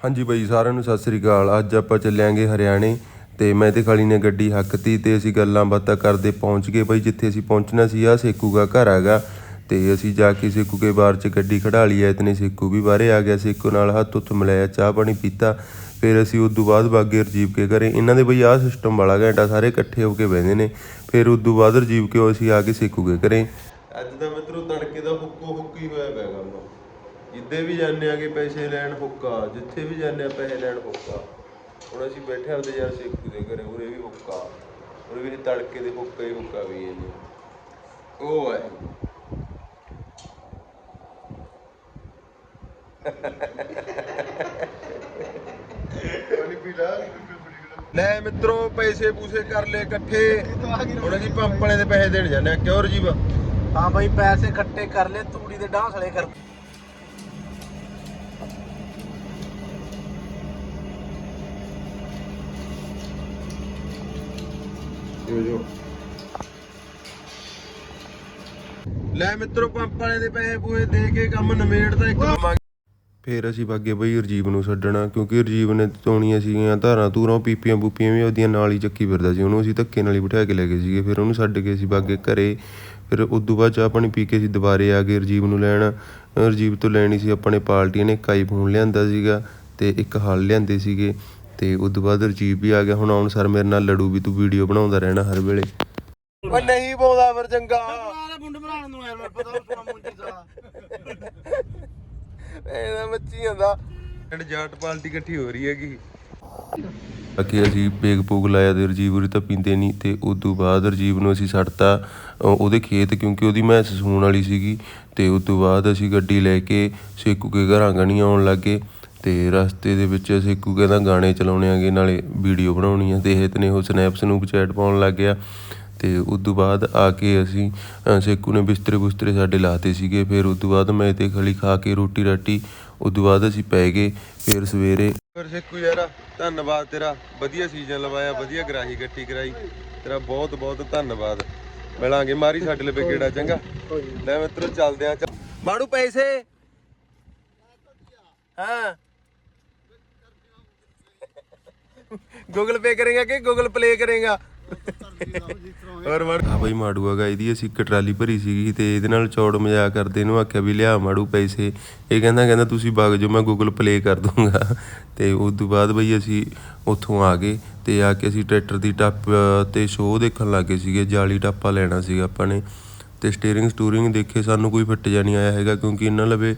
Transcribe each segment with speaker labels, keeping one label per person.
Speaker 1: ਹਾਂਜੀ ਬਾਈ, ਸਾਰਿਆਂ ਨੂੰ ਸਤਿ ਸ੍ਰੀ ਅਕਾਲ। ਅੱਜ ਆਪਾਂ ਚੱਲਿਆਂਗੇ ਹਰਿਆਣੇ ਤੇ ਮੈਂ ਤੇ ਖਾਲੀ ਨੇ ਗੱਡੀ ਹੱਕਤੀ ਤੇ ਅਸੀਂ ਗੱਲਾਂ ਬਾਤਾਂ ਕਰਦੇ ਪਹੁੰਚ ਗਏ ਬਾਈ, ਜਿੱਥੇ ਅਸੀਂ ਪਹੁੰਚਣਾ ਸੀ ਆ ਸੇਕੂ ਦਾ ਘਰ ਹੈਗਾ ਤੇ ਅਸੀਂ ਜਾ ਕੇ ਸੇਕੂ ਕੇ ਬਾਹਰ ਚ ਗੱਡੀ ਖੜਾ ਲਈ ਐ ਇਤਨੇ ਸੇਕੂ ਵੀ ਬਾਹਰੇ ਆ ਗਿਆ। ਸੇਕੂ ਨਾਲ ਹੱਥ ਉੱਤ ਮਿਲਾਇਆ, ਚਾਹ ਪਾਣੀ ਪੀਤਾ। ਫਿਰ ਅਸੀਂ ਉਦੋਂ ਬਾਅਦ ਬਾਗੇ ਰਜੀਵ ਕੇ ਘਰੇ, ਇਹਨਾਂ ਦੇ ਬਈ ਆਹ ਸਿਸਟਮ ਵਾਲਾ ਘੰਟਾ ਸਾਰੇ ਇਕੱਠੇ ਹੋ ਕੇ ਬਹਿੰਦੇ ਨੇ। ਫਿਰ ਉਦੋਂ ਬਾਅਦ ਰਜੀਵ ਕੇ ਅਸੀਂ ਆ ਕੇ ਸੇਕੂ ਕੇ ਘਰੇ। ਅੱਜ ਦਾ ਮਿੱਤਰੋ ਤੜਕੇ ਦਾ ਹੁੱਕੋ ਹੁੱਕੀ ਹੋਇਆ ਪਿਆ ਕੰਮ। ਜਿੱਦੇ ਵੀ ਜਾਂਦੇ ਆਗੇ ਪੈਸੇ ਲੈਣ ਹੁੱਕਾ, ਜਿੱਥੇ ਵੀ ਜਾਂਦੇ ਆ ਪੈਸੇ ਲੈਣ ਹੁੱਕਾ। ਹੁਣ ਅਸੀਂ ਬੈਠੇ ਆਪਦੇ ਯਾਰ ਸੇਖੂ ਦੇ ਘਰੇ, ਉਰੇ ਵੀ ਹੁੱਕਾ। ਉਰੇ ਵੀ ਤੜਕੇ ਦੇ ਹੁੱਕਾ ਹੀ ਹੁੱਕਾ ਵੀ ਇਹਨੇ। ਉਹ ਹੈ। ਲੈ ਮਿੱਤਰੋ, ਪੈਸੇ ਪੂਸੇ ਕਰ ਲਏ ਇਕੱਠੇ। ਹੁਣ ਅਸੀਂ ਪੰਪ ਦੇ ਪੈਸੇ ਦੇਣ ਜਾਂਦੇ ਆ। ਕਿਉਂ ਰਜੀਵ?
Speaker 2: ਹਾਂ ਬਾਈ, ਪੈਸੇ ਇਕੱਠੇ ਕਰ ਲੈ ਤੂੜੀ ਦੇ ਡਾਂਸਲੇ ਕਰ
Speaker 1: ਜੋ ਜੋ। ਲੈ ਮਿੱਤਰੋ, ਪੰਪ ਵਾਲੇ ਦੇ ਪੈਸੇ ਪੂਏ ਦੇ ਕੇ ਕੰਮ ਨਿਮੇੜਦਾ ਇੱਕ ਫੇਰ ਅਸੀਂ ਬਾਗੇ ਬਈ ਰਜੀਵ ਨੂੰ ਛੱਡਣਾ, ਕਿਉਂਕਿ ਰਜੀਵ ਨੇ ਤੋਣੀਆਂ ਸੀਗੀਆਂ, ਧਾਰਾਂ ਧੂਰਾਂ, ਪੀਪੀਆਂ ਬੂਪੀਆਂ ਵੀ ਉਹਦੀਆਂ ਨਾਲ ਹੀ ਚੱਕੀ ਫਿਰਦਾ ਸੀ। ਉਹਨੂੰ ਅਸੀਂ ਧੱਕੇ ਨਾਲ ਹੀ ਬਿਠਾ ਕੇ ਲੈ ਗਏ ਸੀਗੇ। ਫਿਰ ਉਹਨੂੰ ਛੱਡ ਕੇ ਅਸੀਂ ਬਾਗੇ ਘਰੇ। ਫਿਰ ਉਦੋਂ ਬਾਅਦ ਚਾਹ ਪਾਣੀ ਪੀ ਕੇ ਅਸੀਂ ਦੁਬਾਰੇ ਆ ਗਏ ਰਜੀਵ ਨੂੰ ਲੈਣ। ਅਹ ਰਜੀਵ ਤੋਂ ਲੈਣੀ ਸੀ ਆਪਣੇ ਪਾਰਟੀ ਨੇ ਇੱਕ ਆਈਫੋਨ ਲਿਆਂਦਾ ਸੀਗਾ ਤੇ ਇੱਕ ਹਲ ਲਿਆਂਦੇ ਸੀਗੇ। ਤੇ ਉਦੋਂ ਬਾਅਦ ਰਜੀਵ ਵੀ ਆ ਗਿਆ। ਹੁਣ ਆਉਣ ਸਰ ਮੇਰੇ ਨਾਲ ਲੜੂ ਵੀ ਤੂੰ ਵੀਡੀਓ ਬਣਾਉਂਦਾ ਰਹਿਣਾ ਹਰ ਵੇਲੇ। ਓ ਨਹੀਂ ਪਾਉਂਦਾ ਫਿਰ ਚੰਗਾ।
Speaker 2: ਆਲੇ ਮੁੰਡ ਬਣਾਉਣ ਨੂੰ ਯਾਰ ਮੈਂ ਪਤਾ ਉਸ ਮੁੰਡੀ ਸਾਲਾ
Speaker 1: ਇਹਦਾ ਮੱਚੀ ਜਾਂਦਾ। ਜਿਹੜੀ ਜਾਟ ਪਾਲਟੀ ਇਕੱਠੀ ਹੋ ਰਹੀ ਹੈਗੀ। ਬਾਕੀ ਅਸੀਂ ਪੇਗ ਪੂਗ ਲਾਇਆ ਤੇ ਰਜੀਵ ਉਰੀ ਤਾਂ ਪੀਂਦੇ ਨਹੀਂ ਤੇ ਉਦੋਂ ਬਾਅਦ ਰਜੀਵ ਨੂੰ ਅਸੀਂ ਛੱਡਤਾ ਅ, ਉਹਦੇ ਖੇਤ ਕਿਉਂਕਿ ਉਹਦੀ ਮੈਸ ਸੂਣ ਵਾਲੀ ਸੀਗੀ ਤੇ ਉਦੋਂ ਬਾਅਦ ਅਸੀਂ ਗੱਡੀ ਲੈ ਕੇ ਸੇਕੂ ਕੇ ਘਰਾਂ ਗਣੀਆਂ ਆਉਣ ਲੱਗੇ। ਤੇ ਰਸਤੇ ਦੇ ਵਿੱਚ ਸੇਕੂ ਕਹਿੰਦਾ ਗਾਣੇ ਚਲਾਉਣੇ ਆਗੇ ਨਾਲੇ ਵੀਡੀਓ ਬਣਾਉਣੀ ਆ ਤੇ ਇਹ ਤਨੇ ਉਹ ਸਨੈਪਸ ਨੂੰ ਚੈਟ ਪਾਉਣ ਲੱਗ ਗਿਆ। ਤੇ ਉਦੋਂ ਬਾਅਦ ਆ ਕੇ ਅਸੀਂ ਸੇਕੂ ਨੇ ਬਿਸਤਰੇ ਬੁਸਤਰੇ ਸਾਡੇ ਲਾਤੇ ਸੀਗੇ, ਫਿਰ ਉਦੋਂ ਬਾਅਦ ਮੈਂ ਤੇ ਖਲੀ ਖਾ ਕੇ ਰੋਟੀ ਰਾਟੀ, ਉਦੋਂ ਬਾਅਦ ਅਸੀਂ ਪੈ ਗਏ, ਫਿਰ ਸਵੇਰੇ ਫਿਰ ਸੇਕੂ ਯਾਰ, ਧੰਨਵਾਦ ਤੇਰਾ, ਵਧੀਆ ਸੀਜ਼ਨ ਲਵਾਇਆ, ਵਧੀਆ ਗਰਾਹੀ ਇਕੱਠੀ ਕਰਾਈ, ਤੇਰਾ ਬਹੁਤ ਬਹੁਤ ਧੰਨਵਾਦ। ਮਿਲਾਂਗੇ, ਮਾਰੀ ਸਾਡੇ ਲਈ ਕਿਹੜਾ, ਚੰਗਾ? ਲੈ ਮਿੱਤਰੋ, ਚੱਲਦੇ ਆ ਮਾੜੂ ਪੈਸੇ। ਹਾਂ। ਗੂਗਲ ਪੇ ਕਰੇਗਾ ਕਿ ਗੂਗਲ ਪਲੇ ਕਰੇਗਾ? ਹੋਰ ਮਾੜੂ। ਆ ਬਈ ਮਾੜੂ ਹੈਗਾ ਇਹਦੀ ਅਸੀਂ ਇੱਕ ਟਰਾਲੀ ਭਰੀ ਸੀਗੀ ਤੇ ਇਹਦੇ ਨਾਲ ਚੌੜ ਮਜ਼ਾਕ ਕਰਦੇ ਇਹਨੂੰ ਆਖਿਆ ਵੀ ਲਿਆ ਮਾੜੂ ਪੈਸੇ। ਇਹ ਕਹਿੰਦਾ ਕਹਿੰਦਾ, ਤੁਸੀਂ ਵਗ ਜਾਓ, ਮੈਂ ਗੂਗਲ ਪਲੇ ਕਰ ਦੂੰਗਾ ਤੇ ਉਸ ਤੋਂ ਬਾਅਦ ਬਈ ਅਸੀਂ ਉੱਥੋਂ ਆ ਗਏ ਤੇ ਆ ਕੇ ਅਸੀਂ ਟਰੈਕਟਰ ਦੀ ਟੱਪ, ਤੇ ਸ਼ੋਅ ਦੇਖਣ ਲੱਗੇ ਸੀਗੇ, ਜਾਲੀ ਟੱਪਾ ਲੈਣਾ ਸੀਗਾ ਆਪਾਂ ਨੇ। ਤੇ ਸਟੀਅਰਿੰਗ ਸਟੂਰਿੰਗ ਦੇਖੇ, ਸਾਨੂੰ ਕੋਈ ਫੱਟ ਜਾ ਨਹੀਂ ਆਇਆ ਹੈਗਾ ਕਿਉਂਕਿ ਇਹਨਾਂ ਲਵੇ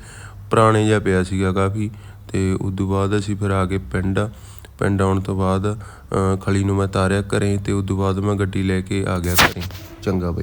Speaker 1: ਪੁਰਾਣੇ ਜਿਹਾ ਪਿਆ ਸੀਗਾ ਕਾਫੀ। ਤੇ ਉਸ ਤੋਂ ਬਾਅਦ ਅਸੀਂ ਫਿਰ ਆ ਗਏ ਪਿੰਡ। ਪਿੰਡ ਆਉਣ ਤੋਂ ਬਾਅਦ ਖਲੀ ਨੂੰ ਮੈਂ ਤਾਰਿਆ ਘਰੇ ਅਤੇ ਉਸ ਤੋਂ ਬਾਅਦ ਮੈਂ ਗੱਡੀ ਲੈ ਕੇ ਆ ਗਿਆ ਘਰੇ। ਚੰਗਾ ਬਾਈ।